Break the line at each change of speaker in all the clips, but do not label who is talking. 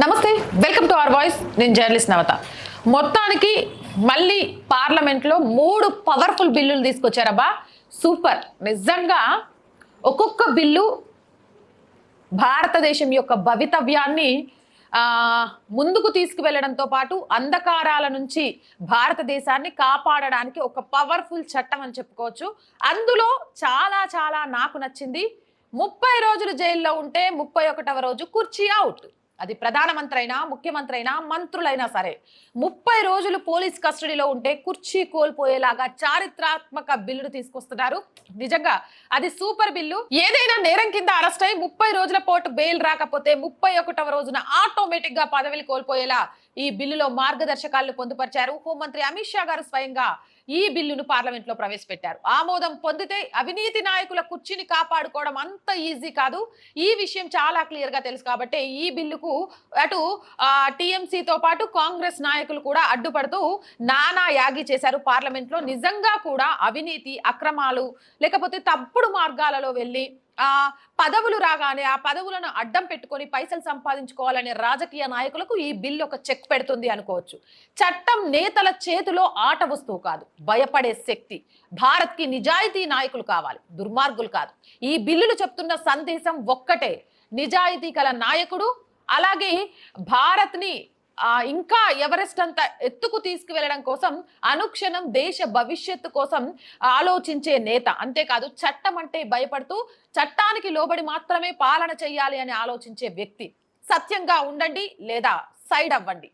నమస్తే welcome to our voice. నేను journalist Navata. మొత్తానికి మళ్ళీ పార్లమెంట్లో మూడు పవర్ఫుల్ బిల్లులు తీసుకొచ్చారబ్బా సూపర్. నిజంగా ఒక్కొక్క బిల్లు భారతదేశం యొక్క భవితవ్యాన్ని ముందుకు తీసుకువెళ్ళడంతో పాటు అంధకారాల నుంచి భారతదేశాన్ని కాపాడడానికి ఒక పవర్ఫుల్ చట్టం అని చెప్పుకోవచ్చు. అందులో చాలా చాలా నాకు నచ్చింది. ముప్పై రోజులు జైల్లో ఉంటే ముప్పై ఒకటవ రోజు కుర్చీ అవుట్. అది ప్రధానమంత్రి అయినా ముఖ్యమంత్రి అయినా మంత్రులైనా సరే ముప్పై రోజులు పోలీస్ కస్టడీలో ఉంటే కుర్చీ కోల్పోయేలాగా చారిత్రాత్మక బిల్లును తీసుకొస్తున్నారు. నిజంగా అది సూపర్ బిల్లు. ఏదైనా నేరం కింద అరెస్ట్ అయి ముప్పై రోజుల పాటు బెయిల్ రాకపోతే ముప్పై ఒకటవ రోజున ఆటోమేటిక్గా పదవిని కోల్పోయేలా ఈ బిల్లులో మార్గదర్శకాలను పొందుపరిచారు. హోంమంత్రి అమిత్ షా గారు స్వయంగా ఈ బిల్లును పార్లమెంట్లో ప్రవేశపెట్టారు. ఆమోదం పొందితే అవినీతి నాయకుల కుర్చీని కాపాడుకోవడం అంత ఈజీ కాదు. ఈ విషయం చాలా క్లియర్గా తెలుసు కాబట్టి ఈ బిల్లుకు అటు టీఎంసీతో పాటు కాంగ్రెస్ నాయకులు కూడా అడ్డుపడుతూ నానా యాగి చేశారు. పార్లమెంట్లో నిజంగా కూడా అవినీతి అక్రమాలు లేకపోతే తప్పుడు మార్గాలలో వెళ్ళి ఆ పదవులు రాగానే ఆ పదవులను అడ్డం పెట్టుకొని పైసలు సంపాదించుకోవాలనే రాజకీయ నాయకులకు ఈ బిల్లు ఒక చెక్ పెడుతుంది అనుకోవచ్చు. చట్టం నేతల చేతిలో ఆట వస్తువు కాదు భయపడే శక్తి. భారత్కి నిజాయితీ నాయకులు కావాలి దుర్మార్గులు కాదు. ఈ బిల్లులు చెప్తున్న సందేశం ఒక్కటే. నిజాయితీ గల నాయకుడు అలాగే భారత్ని ఇంకా ఎవరెస్ట్ అంత ఎత్తుకు తీసుకువెళ్ళడం కోసం అనుక్షణం దేశ భవిష్యత్తు కోసం ఆలోచించే నేత. అంతేకాదు చట్టం అంటే భయపడుతూ చట్టానికి లోబడి మాత్రమే పాలన చేయాలి అని ఆలోచించే వ్యక్తి. సత్యంగా ఉండండి లేదా సైడ్ అవ్వండి.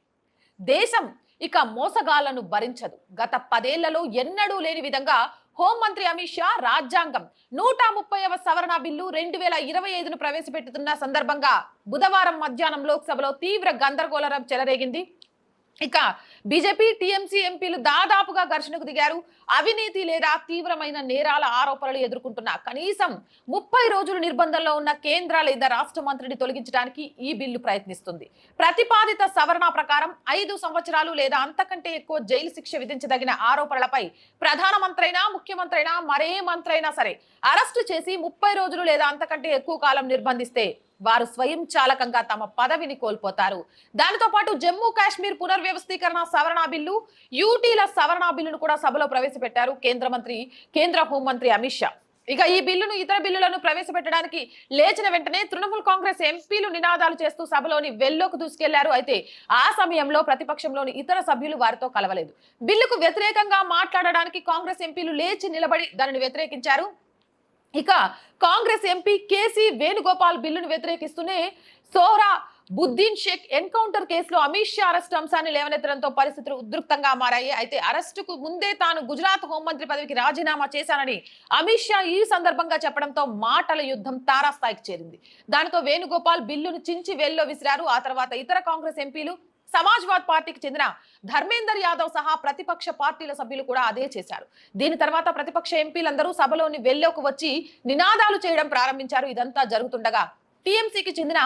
దేశం ఇక మోసగాళ్ళను భరించదు. గత పదేళ్ళలో ఎన్నడూ లేని విధంగా హోంమంత్రి అమిత్ షా రాజ్యాంగం. నూట ముప్పైవ సవరణ బిల్లు రెండు వేల ఇరవై ఐదును ప్రవేశపెట్టుతున్న సందర్భంగా బుధవారం మధ్యాహ్నం లోక్సభలో తీవ్ర గందరగోళం చెలరేగింది. ఇక బీజేపీ టీఎంసీ ఎంపీలు దాదాపుగా ఘర్షణకు దిగారు. అవినీతి లేదా తీవ్రమైన నేరాల ఆరోపణలు ఎదుర్కొంటున్న కనీసం ముప్పై రోజులు నిర్బంధంలో ఉన్న కేంద్ర లేదా రాష్ట్ర మంత్రిని తొలగించడానికి ఈ బిల్లు ప్రయత్నిస్తుంది. ప్రతిపాదిత సవరణ ప్రకారం ఐదు సంవత్సరాలు లేదా అంతకంటే ఎక్కువ జైలు శిక్ష విధించదగిన ఆరోపణలపై ప్రధానమంత్రి అయినా ముఖ్యమంత్రి అయినా మరే మంత్రి అయినా సరే అరెస్టు చేసి ముప్పై రోజులు లేదా అంతకంటే ఎక్కువ కాలం నిర్బంధిస్తే వారు స్వయంచాలకంగా తమ పదవిని కోల్పోతారు. దానితో పాటు జమ్మూ కాశ్మీర్ పునర్వ్యవస్థీకరణ సవరణ బిల్లు యూటీల సవరణ బిల్లును కూడా సభలో ప్రవేశపెట్టారు కేంద్ర మంత్రి కేంద్ర హోంమంత్రి అమిత్ షా. ఇక ఈ బిల్లును ఇతర బిల్లులను ప్రవేశపెట్టడానికి లేచిన వెంటనే తృణమూల్ కాంగ్రెస్ ఎంపీలు నినాదాలు చేస్తూ సభలోని వెల్లోకి దూసుకెళ్ళారు. అయితే ఆ సమయంలో ప్రతిపక్షంలోని ఇతర సభ్యులు వారితో కలవలేదు. బిల్లుకు వ్యతిరేకంగా మాట్లాడడానికి కాంగ్రెస్ ఎంపీలు లేచి నిలబడి దానిని వ్యతిరేకించారు. ఇక కాంగ్రెస్ ఎంపీ కేసీ వేణుగోపాల్ బిల్లును వ్యతిరేకిస్తూనే సోహరా బుద్దీన్ షేక్ ఎన్కౌంటర్ కేసులో అమిత్ షా అరెస్ట్ అంశాన్ని లేవనెత్తడంతో పరిస్థితులు ఉద్రిక్తంగా మారాయి. అయితే అరెస్టుకు ముందే తాను గుజరాత్ హోంమంత్రి పదవికి రాజీనామా చేశానని అమిత్ షా ఈ సందర్భంగా చెప్పడంతో మాటల యుద్ధం తారాస్థాయికి చేరింది. దానితో వేణుగోపాల్ బిల్లును చించి వేల్లో విసిరారు. ఆ తర్వాత ఇతర కాంగ్రెస్ ఎంపీలు సమాజ్వాద్ పార్టీకి చెందిన ధర్మేందర్ యాదవ్ సహా ప్రతిపక్ష పార్టీల సభ్యులు కూడా అదే చేశారు. దీని తర్వాత ప్రతిపక్ష ఎంపీలందరూ సభలోని వెల్లోకి వచ్చి నినాదాలు చేయడం ప్రారంభించారు. ఇదంతా జరుగుతుండగా టీఎంసీకి చెందిన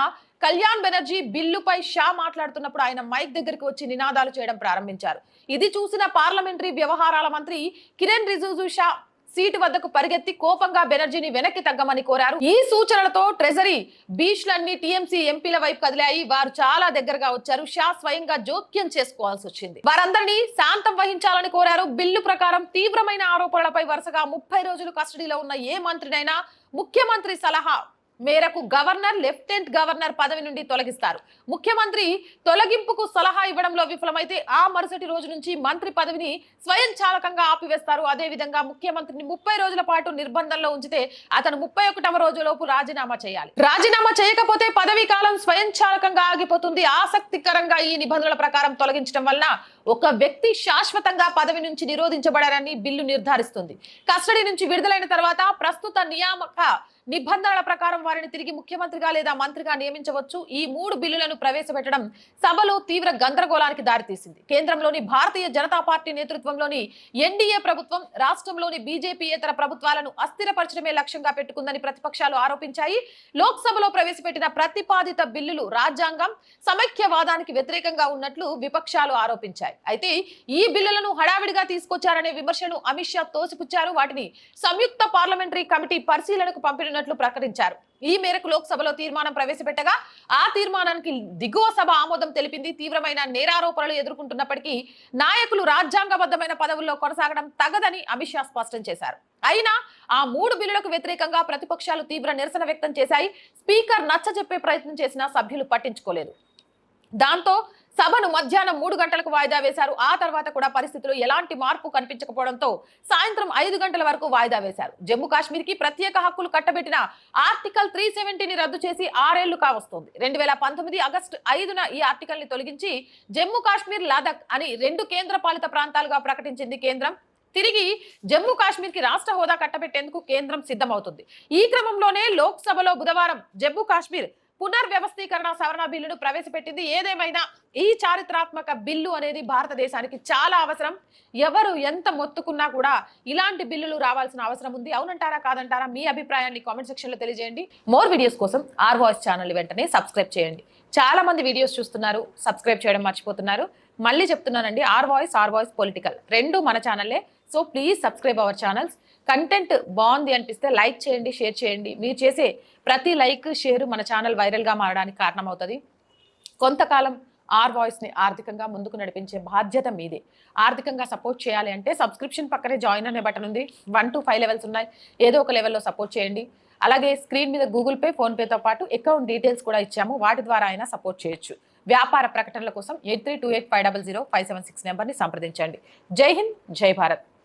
కళ్యాణ్ బెనర్జీ బిల్లుపై షా మాట్లాడుతున్నప్పుడు ఆయన మైక్ దగ్గరికి వచ్చి నినాదాలు చేయడం ప్రారంభించారు. ఇది చూసిన పార్లమెంటరీ వ్యవహారాల మంత్రి కిరణ్ రిజిజు షా సీటు వద్దకు పరిగెత్తి కోపంగా బెనర్జీని వెనక్కి తగ్గమని కోరారు. ఈ సూచనలతో ట్రెజరీ బీచ్లన్నీ టీఎంసీ ఎంపీల వైపు కదిలాయి. వారు చాలా దగ్గరగా వచ్చారు. షా స్వయంగా జోక్యం చేసుకోవాల్సి వచ్చింది. వారందరినీ శాంతం వహించాలని కోరారు. బిల్లు ప్రకారం తీవ్రమైన ఆరోపణలపై వరుసగా ముప్పై రోజులు కస్టడీలో ఉన్న ఏ మంత్రినైనా ముఖ్యమంత్రి సలహా మేరకు గవర్నర్ లెఫ్టినెంట్ గవర్నర్ పదవి నుండి తొలగిస్తారు. ముఖ్యమంత్రి తొలగింపుకు సలహా ఇవ్వడంలో విఫలమైతే ఆ మరుసటి రోజు నుంచి మంత్రి పదవిని స్వయం చాలకంగా ఆపివేస్తారు. అదే విధంగా ముఖ్యమంత్రిని ముప్పై రోజుల పాటు నిర్బంధంలో ఉంచితే అతను ముప్పై ఒకటవ రోజులోపు రాజీనామా చేయాలి. రాజీనామా చేయకపోతే పదవీ కాలం స్వయం చాలకంగా ఆగిపోతుంది. ఆసక్తికరంగా ఈ నిబంధనల ప్రకారం తొలగించడం వలన ఒక వ్యక్తి శాశ్వతంగా పదవి నుంచి నిరోధించబడారని బిల్లు నిర్ధారిస్తుంది. కస్టడీ నుంచి విడుదలైన తర్వాత ప్రస్తుత నియామక నిబంధనల ప్రకారం వారిని తిరిగి ముఖ్యమంత్రిగా లేదా మంత్రిగా నియమించవచ్చు. ఈ మూడు బిల్లులను ప్రవేశపెట్టడం సభలో తీవ్ర గందరగోళానికి దారితీసింది. కేంద్రంలోని భారతీయ జనతా పార్టీ నేతృత్వంలోని ఎన్డీఏ ప్రభుత్వం రాష్ట్రంలోని బీజేపీయేతర ప్రభుత్వాలను అస్థిరపరచడమే లక్ష్యంగా పెట్టుకుందని ప్రతిపక్షాలు ఆరోపించాయి. లోక్సభలో ప్రవేశపెట్టిన ప్రతిపాదిత బిల్లులు రాజ్యాంగం సమైక్యవాదానికి వ్యతిరేకంగా ఉన్నట్లు విపక్షాలు ఆరోపించాయి. అయితే ఈ బిల్లులను హడావిడిగా తీసుకొచ్చారనే విమర్శను అమిత్ షా తోసిపుచ్చారు. వాటిని సంయుక్త పార్లమెంటరీ కమిటీ పరిశీలనకు పంపిన చేయనున్నట్లు ప్రకటించారు. ఈ మేరకు లోక్సభలో తీర్మానం ప్రవేశపెట్టగా ఆ తీర్మానానికి దిగువ సభ ఆమోదం తెలిపింది. తీవ్రమైన నేరారోపణలు ఎదుర్కొంటున్నప్పటికీ నాయకులు రాజ్యాంగబద్ధమైన పదవుల్లో కొనసాగడం తగదని అమిత్ షా స్పష్టం చేశారు. అయినా ఆ మూడు బిల్లులకు వ్యతిరేకంగా ప్రతిపక్షాలు తీవ్ర నిరసన వ్యక్తం చేశాయి. స్పీకర్ నచ్చజెప్పే ప్రయత్నం చేసినా సభ్యులు పట్టించుకోలేదు. దాంతో సభను మధ్యాహ్నం మూడు గంటలకు వాయిదా వేశారు. ఆ తర్వాత కూడా పరిస్థితులు ఎలాంటి మార్పు కనిపించకపోవడంతో సాయంత్రం ఐదు గంటల వరకు వాయిదా వేశారు. జమ్మూ కాశ్మీర్కి ప్రత్యేక హక్కులు కట్టబెట్టిన ఆర్టికల్ త్రీ సెవెంటీని రద్దు చేసి ఆరేళ్ళు కావస్తోంది. రెండు వేల పంతొమ్మిది ఆగస్టు ఐదున ఈ ఆర్టికల్ని తొలగించి జమ్మూ కాశ్మీర్ లదక్ అని రెండు కేంద్ర పాలిత ప్రాంతాలుగా ప్రకటించింది కేంద్రం. తిరిగి జమ్మూ కాశ్మీర్కి రాష్ట్ర హోదా కట్టబెట్టేందుకు కేంద్రం సిద్ధమవుతుంది. ఈ క్రమంలోనే లోక్సభలో బుధవారం జమ్మూ కాశ్మీర్ పునర్వ్యవస్థీకరణ సవరణ బిల్లును ప్రవేశపెట్టింది. ఏదేమైనా ఈ చారిత్రాత్మక బిల్లు అనేది భారతదేశానికి చాలా అవసరం. ఎవరు ఎంత మొత్తుకున్నా కూడా ఇలాంటి బిల్లులు రావాల్సిన అవసరం ఉంది. అవునంటారా కాదంటారా? మీ అభిప్రాయాన్ని కామెంట్ సెక్షన్లో తెలియజేయండి. మోర్ వీడియోస్ కోసం ఆర్ వాయిస్ ఛానల్ వెంటనే సబ్స్క్రైబ్ చేయండి. చాలా మంది వీడియోస్ చూస్తున్నారు సబ్స్క్రైబ్ చేయడం మర్చిపోతున్నారు. మళ్ళీ చెప్తున్నానండి R voice R voice political. రెండు మన ఛానల్లే. So please subscribe our channels. Content బాగుంది అనిపిస్తే లైక్ చేయండి షేర్ చేయండి. మీరు చేసే ప్రతి లైక్ షేర్ మన ఛానల్ వైరల్గా మారడానికి కారణమవుతుంది. కొంతకాలం ఆర్ వాయిస్ని ఆర్థికంగా ముందుకు నడిపించే బాధ్యత మీదే. ఆర్థికంగా సపోర్ట్ చేయాలి అంటే సబ్స్క్రిప్షన్ పక్కనే జాయిన్ అనే బటన్ ఉంది. వన్ టు ఫైవ్ లెవెల్స్ ఉన్నాయి. ఏదో ఒక లెవెల్లో సపోర్ట్ చేయండి. అలాగే స్క్రీన్ మీద గూగుల్ పే ఫోన్పేతో పాటు అకౌంట్ డీటెయిల్స్ కూడా ఇచ్చాము. వాటి ద్వారా అయినా సపోర్ట్ చేయొచ్చు. వ్యాపార ప్రకటనల కోసం eight three two eight five double zero five seven six నెంబర్ని సంప్రదించండి. జై హింద్ జై భారత్.